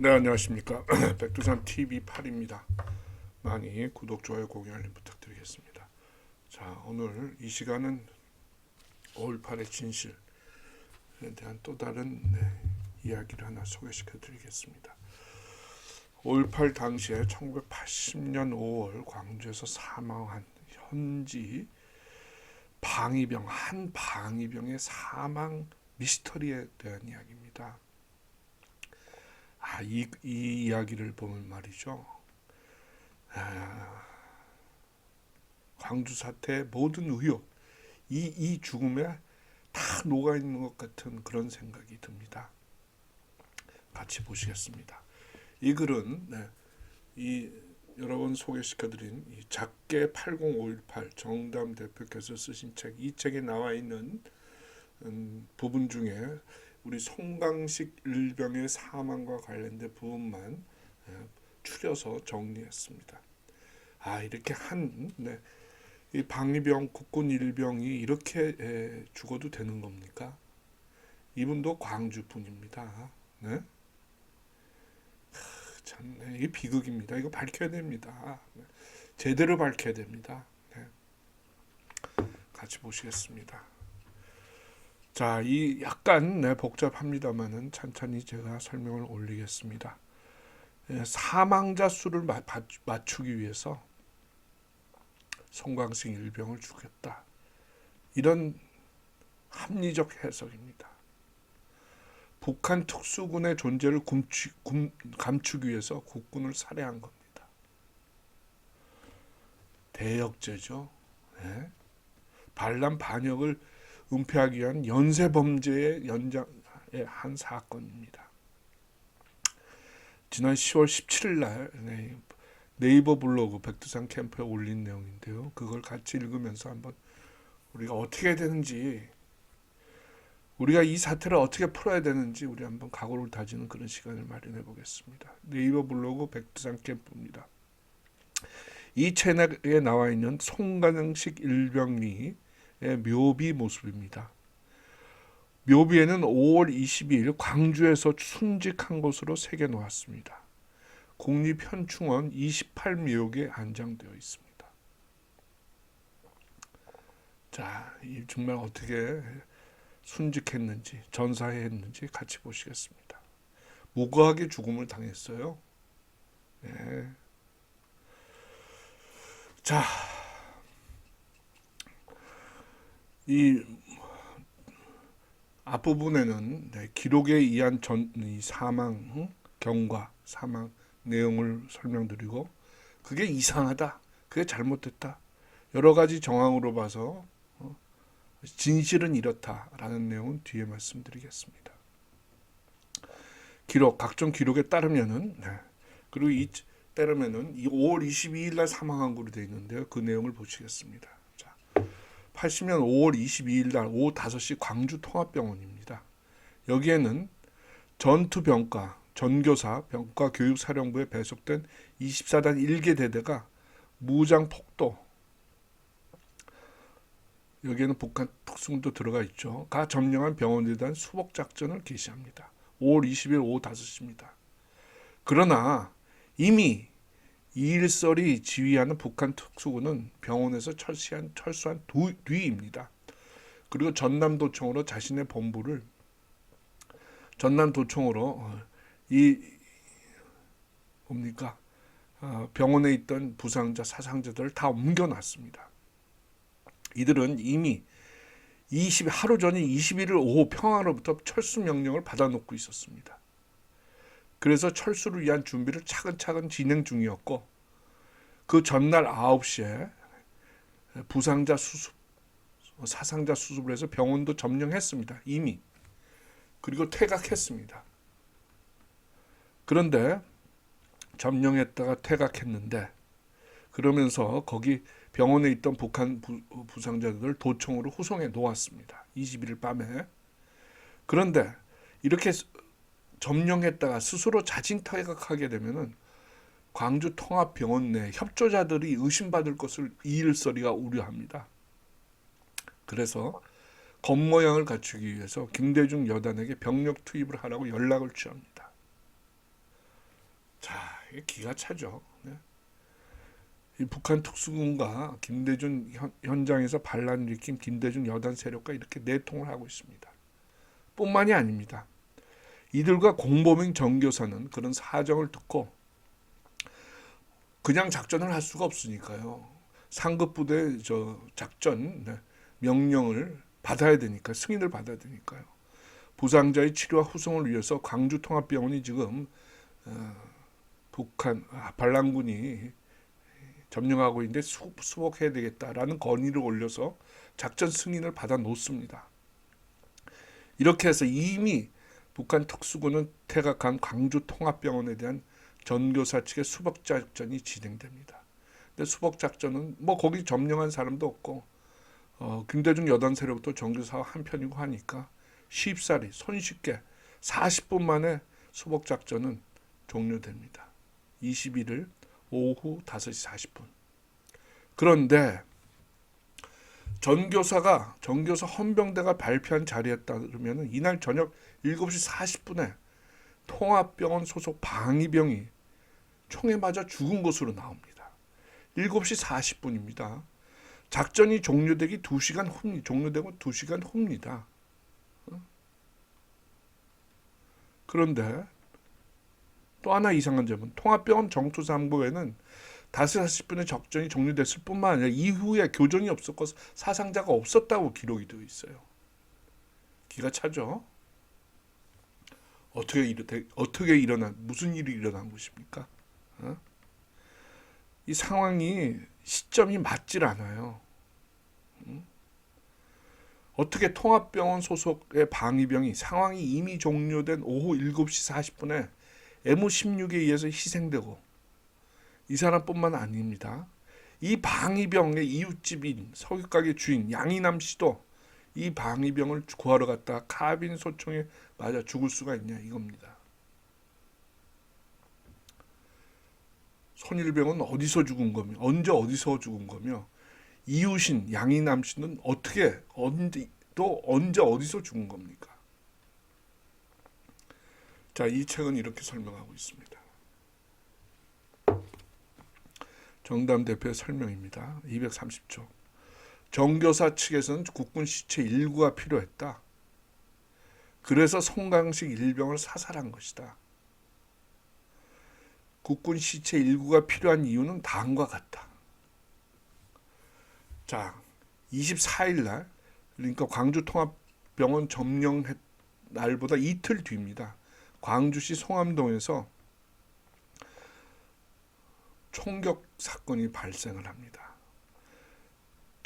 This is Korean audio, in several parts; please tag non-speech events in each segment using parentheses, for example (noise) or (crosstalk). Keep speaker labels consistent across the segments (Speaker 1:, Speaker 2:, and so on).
Speaker 1: 네 안녕하십니까 (clears throat) 백두산 TV 8입니다. 많이 구독 좋아요 공유 알림 부탁드리겠습니다. 자 오늘 이 시간은 5.18의 진실에 대한 또 다른 네, 이야기를 하나 소개시켜드리겠습니다. 5.18 당시에 1980년 5월 광주에서 사망한 현지 방위병 한 방위병의 사망 미스터리에 대한 이야기입니다. 아, 이, 이 이야기를 보면 말이죠. 아, 광주 사태의 모든 의혹, 이, 이 죽음에 다 녹아 있는 것 같은 그런 생각이 듭니다. 같이 보시겠습니다. 이 글은 네, 이 여러 번 소개시켜드린 이 작게 80518 정담 대표께서 쓰신 책, 이 책에 나와 있는 음, 부분 중에 우리 송강식 일병의 사망과 관련된 부분만 예, 추려서 정리했습니다. 아 이렇게 한 네, 이 방위병 국군 일병이 이렇게 에, 죽어도 되는 겁니까? 이분도 광주 분입니다. 네? 하, 참 네, 이게 비극입니다. 이거 밝혀야 됩니다. 네. 제대로 밝혀야 됩니다. 네. 같이 보시겠습니다. 자, 이 약간 네, 복잡합니다만은 천천히 제가 설명을 올리겠습니다. 예, 사망자 수를 마, 맞추기 위해서 송광식 일병을 죽였다. 이런 합리적 해석입니다. 북한 특수군의 존재를 굼추, 굼, 감추기 위해서 국군을 살해한 겁니다. 대역죄죠. 네. 반란 반역을 은폐하기 위한 연쇄 범죄의 연장의 한 사건입니다. 지난 10월 17일 날 네, 네이버 블로그 백두산 캠프에 올린 내용인데요. 그걸 같이 읽으면서 한번 우리가 어떻게 되는지 우리가 이 사태를 어떻게 풀어야 되는지 우리 한번 각오를 다지는 그런 시간을 마련해 보겠습니다. 네이버 블로그 백두산 캠프입니다. 이 채널에 나와 있는 송가능식 일병리 묘비 모습입니다. 묘비에는 5월 22일 광주에서 순직한 것으로 새겨 놓았습니다. 국립현충원 28묘역에 안장되어 있습니다. 자, 이 정말 어떻게 순직했는지 전사했는지 같이 보시겠습니다. 무고하게 죽음을 당했어요. 네. 자, 이 앞부분에는 네, 기록에 의한 전, 사망 경과 사망 내용을 설명드리고 그게 이상하다 그게 잘못됐다 여러 가지 정황으로 봐서 어, 진실은 이렇다라는 내용은 뒤에 말씀드리겠습니다. 기록 각종 기록에 따르면은 네, 그리고 이 따르면은 5월 22일 날 사망한 걸로 되어 있는데요. 그 내용을 보시겠습니다. 80년 5월 22일 날 오후 5시 광주 통합병원입니다. 여기에는 전투병과 전교사 병과 교육사령부에 배속된 24단 1개 대대가 무장 폭도 여기에는 북한 특수군도 들어가 있죠. 가 점령한 병원에 대한 수복 작전을 개시합니다. 5월 20일 오후 5시입니다. 그러나 이미 이일설이 지휘하는 북한 특수군은 병원에서 철수한, 철수한 두, 뒤입니다. 그리고 전남도청으로 자신의 본부를 전남도청으로 어, 이 뭡니까 어, 병원에 있던 부상자 사상자들을 다 옮겨놨습니다. 이들은 이미 20 하루 전인 21일 오후 평화로부터 철수 명령을 받아놓고 있었습니다. 그래서 철수를 위한 준비를 차근차근 진행 중이었고 그 전날 9시에 부상자 수습, 사상자 수습을 해서 병원도 점령했습니다. 이미. 그리고 퇴각했습니다. 그런데 점령했다가 퇴각했는데 그러면서 거기 병원에 있던 북한 부, 부상자들을 도청으로 후송해 놓았습니다. 21일 밤에. 그런데 이렇게 점령했다가 스스로 자진 퇴각하게 되면은 광주 통합병원 내 협조자들이 의심받을 것을 이일설이가 우려합니다. 그래서 겉모양을 갖추기 위해서 김대중 여단에게 병력 투입을 하라고 연락을 취합니다. 자, 기가 차죠. 네. 이 북한 특수군과 김대중 현, 현장에서 반란을 일으킨 김대중 여단 세력과 이렇게 내통을 하고 있습니다. 뿐만이 아닙니다. 이들과 공범인 정교사는 그런 사정을 듣고 그냥 작전을 할 수가 없으니까요. 상급 부대 저 작전 네, 명령을 받아야 되니까 승인을 받아야 되니까요. 부상자의 치료와 후송을 위해서 광주 통합병원이 지금 어, 북한 아, 반란군이 점령하고 있는데 수, 수복해야 되겠다라는 건의를 올려서 작전 승인을 받아 놓습니다. 이렇게 해서 이미 북한 특수군은 태각한 광주 통합병원에 대한 전교사 측의 수복 작전이 진행됩니다. 근데 수복 작전은 뭐 거기 점령한 사람도 없고 어, 김대중 여단 세력도 전교사와 한편이고 하니까 쉽사리 손쉽게 40분 만에 수복 작전은 종료됩니다. 21일 오후 5시 40분. 그런데 전교사가 전교사 헌병대가 발표한 자리에 따르면 이날 저녁 7시 40분에 통합병원 소속 방위병이 총에 맞아 죽은 것으로 나옵니다. 7시 40분입니다. 작전이 종료되기 2시간 후입니다. 종료되고 2시간 후입니다. 어? 그런데 또 하나 이상한 점은 통합병원 정투상부에는 5시 40분에 적전이 종료됐을 뿐만 아니라 이후에 교정이 없었고 사상자가 없었다고 기록이 되어 있어요. 기가 차죠? 어떻게 일어 어떻게 일어난 무슨 일이 일어난 것입니까? 어? 이 상황이 시점이 맞질 않아요. 음? 어떻게 통합병원 소속의 방위병이 상황이 이미 종료된 오후 7시 40분에 M16에 의해서 희생되고 이 사람뿐만 아닙니다. 이 방위병의 이웃집인 석유가게 주인 양이남 씨도 이 방위병을 구하러 갔다 카빈 소총에 맞아 죽을 수가 있냐 이겁니다. 손일병은 어디서 죽은 거며 언제 어디서 죽은 거며 이웃인 양이남 씨는 어떻게 언제 또 언제 어디서 죽은 겁니까? 자, 이 책은 이렇게 설명하고 있습니다. 정담 대표의 설명입니다. 230조. 정교사 측에서는 국군 시체 일구가 필요했다. 그래서 송강식 일병을 사살한 것이다. 국군 시체 일구가 필요한 이유는 다음과 같다. 자, 24일 날 그러니까 광주 통합병원 점령 날보다 이틀 뒤입니다. 광주시 송암동에서 총격 사건이 발생을 합니다.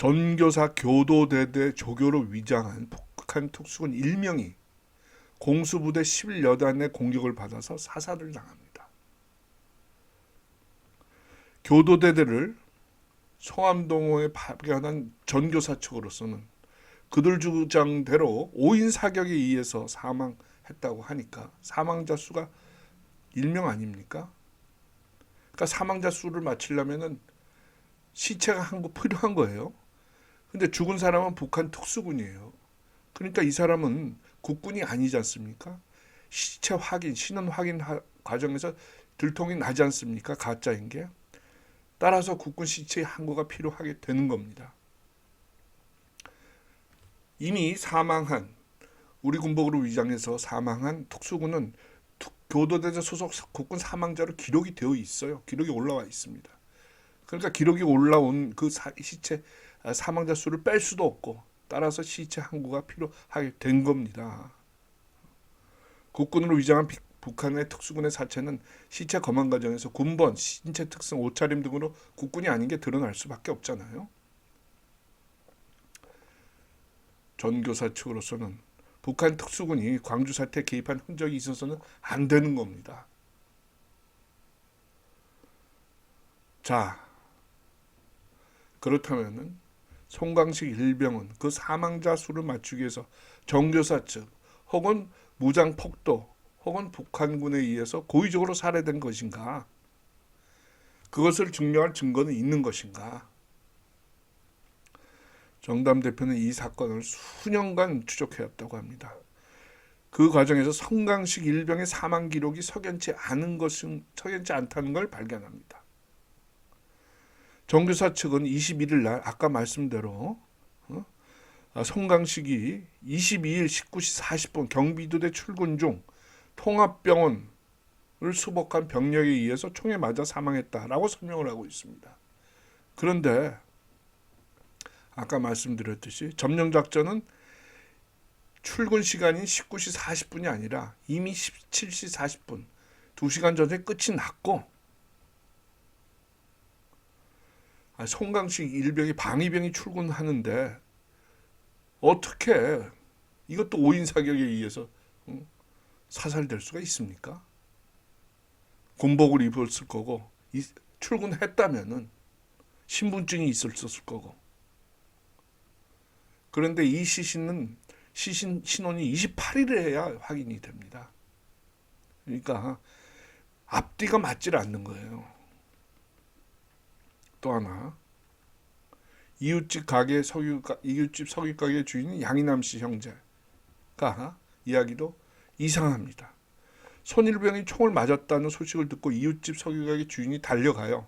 Speaker 1: 전교사 교도대대 조교로 위장한 북한 특수군 1명이 공수부대 11여단의 공격을 받아서 사살을 당합니다. 교도대대를 송암동호에 파견한 전교사 측으로서는 그들 주장대로 5인 사격에 의해서 사망했다고 하니까 사망자 수가 1명 아닙니까? 그러니까 사망자 수를 맞추려면은 시체가 한 거 필요한 거예요. 근데 죽은 사람은 북한 특수군이에요. 그러니까 이 사람은 국군이 아니지 않습니까? 시체 확인, 신원 확인 과정에서 들통이 나지 않습니까? 가짜인 게. 따라서 국군 시체 항구가 필요하게 되는 겁니다. 이미 사망한 우리 군복으로 위장해서 사망한 특수군은 교도대대 소속 국군 사망자로 기록이 되어 있어요. 기록이 올라와 있습니다. 그러니까 기록이 올라온 그 사, 시체 아, 사망자 수를 뺄 수도 없고 따라서 시체 항구가 필요하게 된 겁니다. 국군으로 위장한 비, 북한의 특수군의 사체는 시체 검안 과정에서 군번, 신체 특성, 옷차림 등으로 국군이 아닌 게 드러날 수밖에 없잖아요. 전교사 측으로서는 북한 특수군이 광주 사태에 개입한 흔적이 있어서는 안 되는 겁니다. 자, 그렇다면은 송강식 일병은 그 사망자 수를 맞추기 위해서 정교사 측 혹은 무장 폭도 혹은 북한군에 의해서 고의적으로 살해된 것인가? 그것을 증명할 증거는 있는 것인가? 정담 대표는 이 사건을 수년간 추적해왔다고 합니다. 그 과정에서 성강식 일병의 사망 기록이 석연치 않은 것은 석연치 않다는 걸 발견합니다. 정교사 측은 21일 날 아까 말씀대로 어? 아, 송강식이 22일 19시 40분 경비도대 출근 중 통합병원을 수복한 병력에 의해서 총에 맞아 사망했다라고 설명을 하고 있습니다. 그런데 아까 말씀드렸듯이 점령 작전은 출근 시간인 19시 40분이 아니라 이미 17시 40분 2시간 전에 끝이 났고 아, 송강식 일병이 방위병이 출근하는데 어떻게 이것도 오인 사격에 의해서 응? 사살될 수가 있습니까? 군복을 입었을 거고 이, 출근했다면은 신분증이 있었을 거고 그런데 이 시신은 시신 신원이 28일에 해야 확인이 됩니다. 그러니까 앞뒤가 맞질 않는 거예요. 또 하나 이웃집 가게 석유 이웃집 석유 가게 주인 양이남 씨 형제가 이야기도 이상합니다. 손일병이 총을 맞았다는 소식을 듣고 이웃집 석유 가게 주인이 달려가요.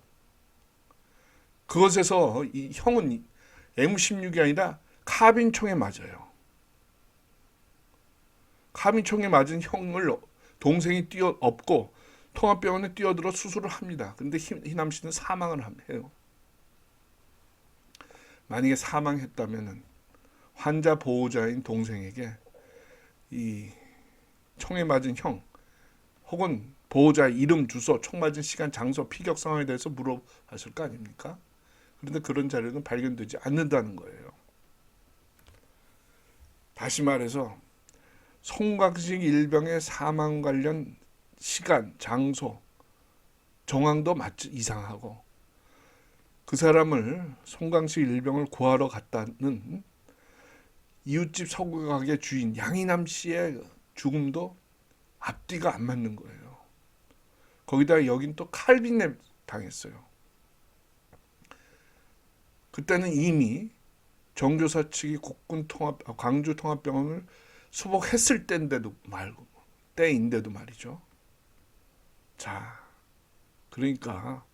Speaker 1: 그것에서 이 형은 M16이 아니라 카빈 총에 맞아요. 카빈 총에 맞은 형을 동생이 뛰어 업고 통합병원에 뛰어들어 수술을 합니다. 근데 희남 씨는 사망을 해요. 만약에 사망했다면은 환자 보호자인 동생에게 이 총에 맞은 형 혹은 보호자 이름, 주소, 총 맞은 시간, 장소, 피격 상황에 대해서 물어봤을 거 아닙니까? 그런데 그런 자료는 발견되지 않는다는 거예요. 다시 말해서 송강식 일병의 사망 관련 시간, 장소, 정황도 맞지 이상하고 그 사람을 송강식 일병을 구하러 갔다는 이웃집 서구 가게 주인 양이남 씨의 죽음도 앞뒤가 안 맞는 거예요. 거기다 여긴 또 칼빈에 당했어요. 그때는 이미 정교사 측이 국군 통합 아, 광주 통합병원을 수복했을 때인데도 말고 때인데도 말이죠. 자, 그러니까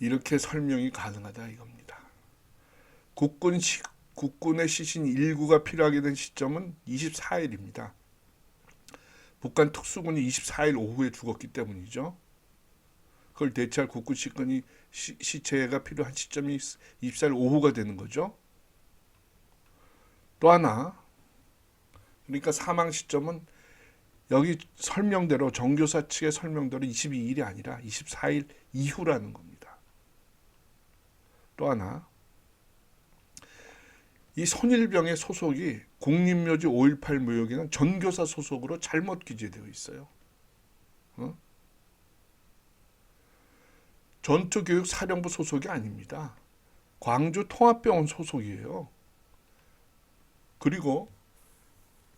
Speaker 1: 이렇게 설명이 가능하다 이겁니다. 국군 시, 국군의 시신 일구가 필요하게 된 시점은 24일입니다. 북한 특수군이 24일 오후에 죽었기 때문이죠. 그걸 대체할 국군 시군이 시, 시체가 필요한 시점이 24일 오후가 되는 거죠. 또 하나 그러니까 사망 시점은 여기 설명대로 정교사 측의 설명대로 22일이 아니라 24일 이후라는 겁니다. 또 하나 이 손일병의 소속이 국립묘지 5.18 무역에는 전교사 소속으로 잘못 기재되어 있어요. 어? 전투교육사령부 소속이 아닙니다. 광주 통합병원 소속이에요. 그리고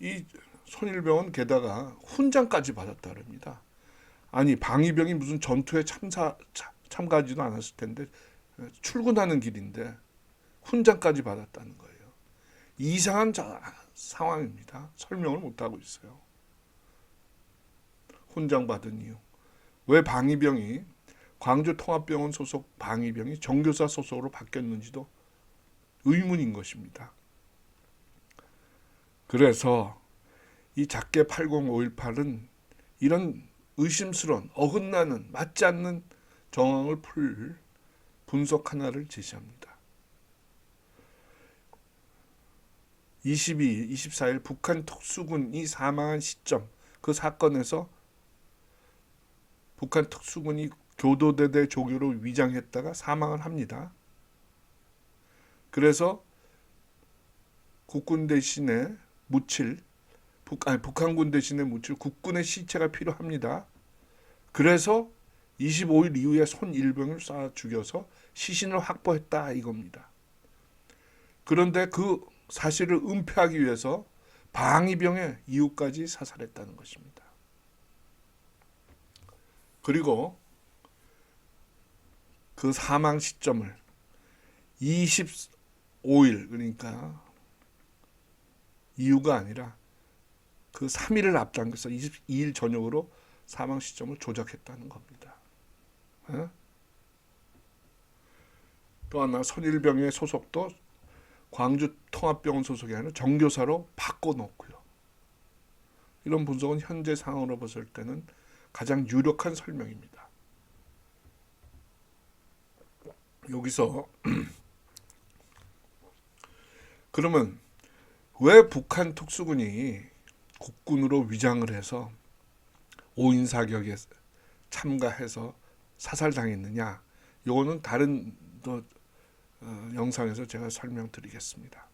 Speaker 1: 이 손일병은 게다가 훈장까지 받았다 그럽니다. 아니 방위병이 무슨 전투에 참사 참가하지도 않았을 텐데 출근하는 길인데 훈장까지 받았다는 거예요. 이상한 자, 상황입니다. 설명을 못 하고 있어요. 훈장 받은 이유. 왜 방위병이 광주 통합병원 소속 방위병이 정교사 소속으로 바뀌었는지도 의문인 것입니다. 그래서 이 작게 80518은 이런 의심스러운 어긋나는 맞지 않는 정황을 풀 분석 하나를 제시합니다. 22일, 24일 북한 특수군이 사망한 시점 그 사건에서 북한 특수군이 교도대대 조교로 위장했다가 사망을 합니다. 그래서 국군 대신에 묻힐 북, 아니, 북한군 대신에 묻힐 국군의 시체가 필요합니다. 그래서 25일 이후에 손 일병을 쏴 죽여서 시신을 확보했다 이겁니다. 그런데 그 사실을 은폐하기 위해서 방위병의 이후까지 사살했다는 것입니다. 그리고 그 사망 시점을 25일 그러니까 이유가 아니라 그 3일을 앞당겨서 22일 저녁으로 사망 시점을 조작했다는 겁니다. 어? 또 하나 선일병의 소속도 광주 통합병원 소속이 아니라 정교사로 바꿔놓고요. 이런 분석은 현재 상황으로 봤을 때는 가장 유력한 설명입니다. 여기서 (clears throat) 그러면 왜 북한 특수군이 국군으로 위장을 해서 5인 사격에 참가해서 사살당했느냐? 요거는 다른 또 어, 영상에서 제가 설명드리겠습니다.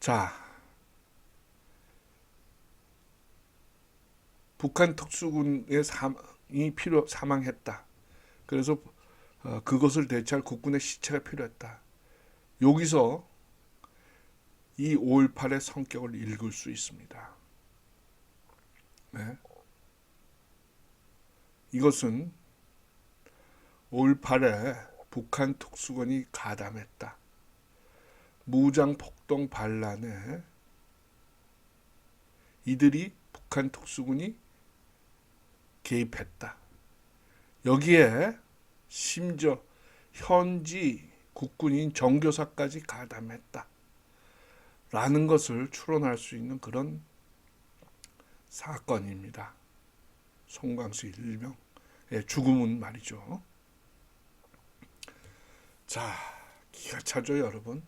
Speaker 1: 자, 북한 특수군의 사망이 필요 사망했다. 그래서 어, 그것을 대체할 국군의 시체가 필요했다. 여기서 이 5.18의 성격을 읽을 수 있습니다. 네. 이것은 5.18에 북한 특수군이 가담했다. 무장 폭동 반란에 이들이 북한 특수군이 개입했다. 여기에 심지어 현지 국군인 정교사까지 가담했다. 라는 것을 추론할 수 있는 그런 사건입니다. 송광수 일명의 죽음은 말이죠. 자, 기가 차죠, 여러분.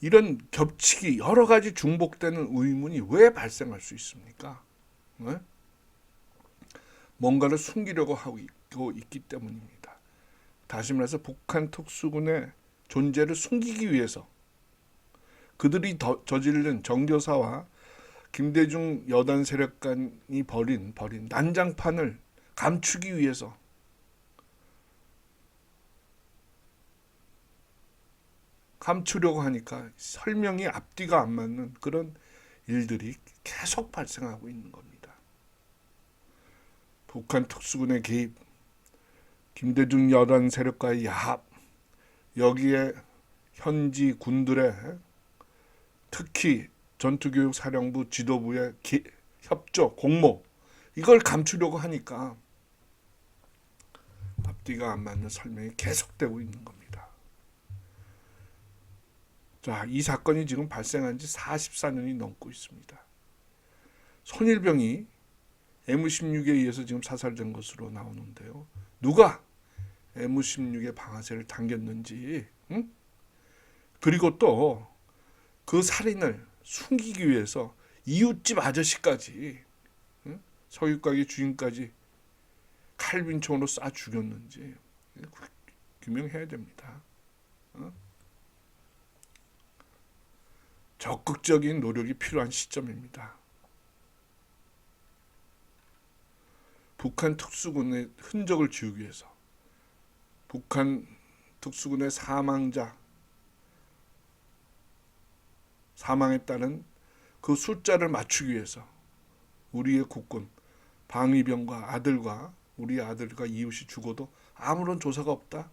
Speaker 1: 이런 겹치기 여러 가지 중복되는 의문이 왜 발생할 수 있습니까? 네? 뭔가를 숨기려고 하고 있기 때문입니다. 다시 말해서 북한 특수군의 존재를 숨기기 위해서 그들이 더, 저지른 정교사와 김대중 여단 세력간이 벌인 벌인 난장판을 감추기 위해서 감추려고 하니까 설명이 앞뒤가 안 맞는 그런 일들이 계속 발생하고 있는 겁니다. 북한 특수군의 개입, 김대중 여단 세력과의 야합, 여기에 현지 군들의 특히 전투교육 사령부 지도부의 기, 협조, 공모 이걸 감추려고 하니까 앞뒤가 안 맞는 설명이 계속되고 있는 겁니다. 자, 이 사건이 지금 발생한 지 44년이 넘고 있습니다. 손일병이 M16에 의해서 지금 사살된 것으로 나오는데요. 누가 M16의 방아쇠를 당겼는지, 응? 그리고 또 그 살인을 숨기기 위해서 이웃집 아저씨까지, 응? 서육가게 주인까지 칼빈총으로 쏴 죽였는지 규명해야 됩니다. 어? 적극적인 노력이 필요한 시점입니다. 북한 특수군의 흔적을 지우기 위해서 북한 특수군의 사망자 사망에 따른 그 숫자를 맞추기 위해서 우리의 국군 방위병과 아들과 우리 아들과 이웃이 죽어도 아무런 조사가 없다.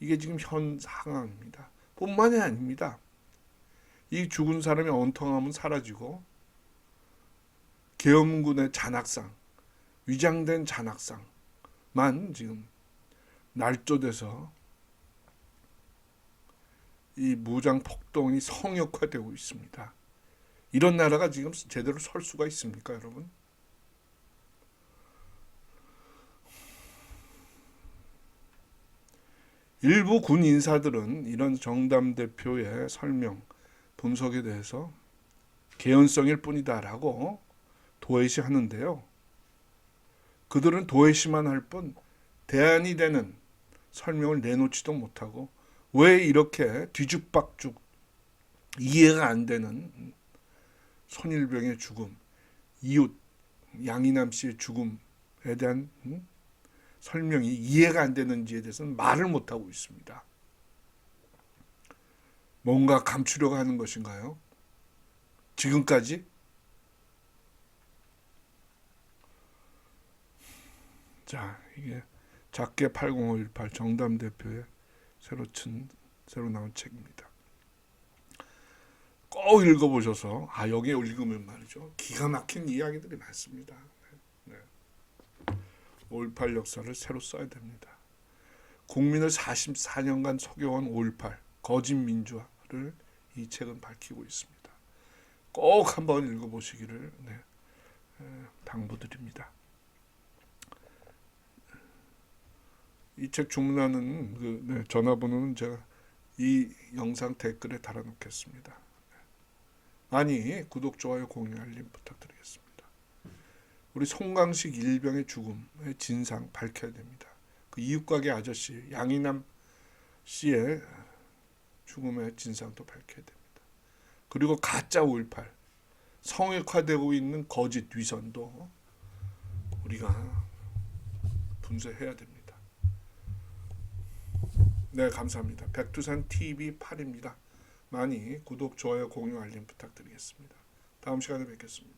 Speaker 1: 이게 지금 현 상황입니다. 뿐만이 아닙니다. 이 죽은 사람의 원통함은 사라지고 계엄군의 잔악상, 위장된 잔악상만 지금 날조돼서 이 무장 폭동이 성역화되고 있습니다. 이런 나라가 지금 제대로 설 수가 있습니까, 여러분? 일부 군 인사들은 이런 정담 대표의 설명, 분석에 대해서 개연성일 뿐이다라고 도외시 하는데요. 그들은 도외시만 할 뿐 대안이 되는 설명을 내놓지도 못하고 왜 이렇게 뒤죽박죽 이해가 안 되는 손일병의 죽음, 이웃 양이남 씨의 죽음에 대한 설명이 이해가 안 되는지에 대해서는 말을 못 하고 있습니다. 뭔가 감추려고 하는 것인가요? 지금까지? 자, 이게 작게 80518 정담 대표의 새로 친 새로 나온 책입니다. 꼭 읽어보셔서 아 여기에 읽으면 말이죠 기가 막힌 이야기들이 많습니다. 네. 네. 5.18 역사를 새로 써야 됩니다. 국민을 44년간 속여온 5.18 거짓 민주화를 이 책은 밝히고 있습니다. 꼭 한번 읽어보시기를 네, 에, 당부드립니다. 이 책 주문하는 그 네, 전화번호는 제가 이 영상 댓글에 달아놓겠습니다. 많이 구독, 좋아요, 공유, 알림 부탁드리겠습니다. 우리 송강식 일병의 죽음의 진상 밝혀야 됩니다. 그 이웃가게 아저씨 양이남 씨의 죽음의 진상도 밝혀야 됩니다. 그리고 가짜 5.18 성역화되고 있는 거짓 위선도 우리가 분쇄해야 됩니다. 네, 감사합니다. 백두산 TV 8입니다. 많이 구독, 좋아요, 공유, 알림 부탁드리겠습니다. 다음 시간에 뵙겠습니다.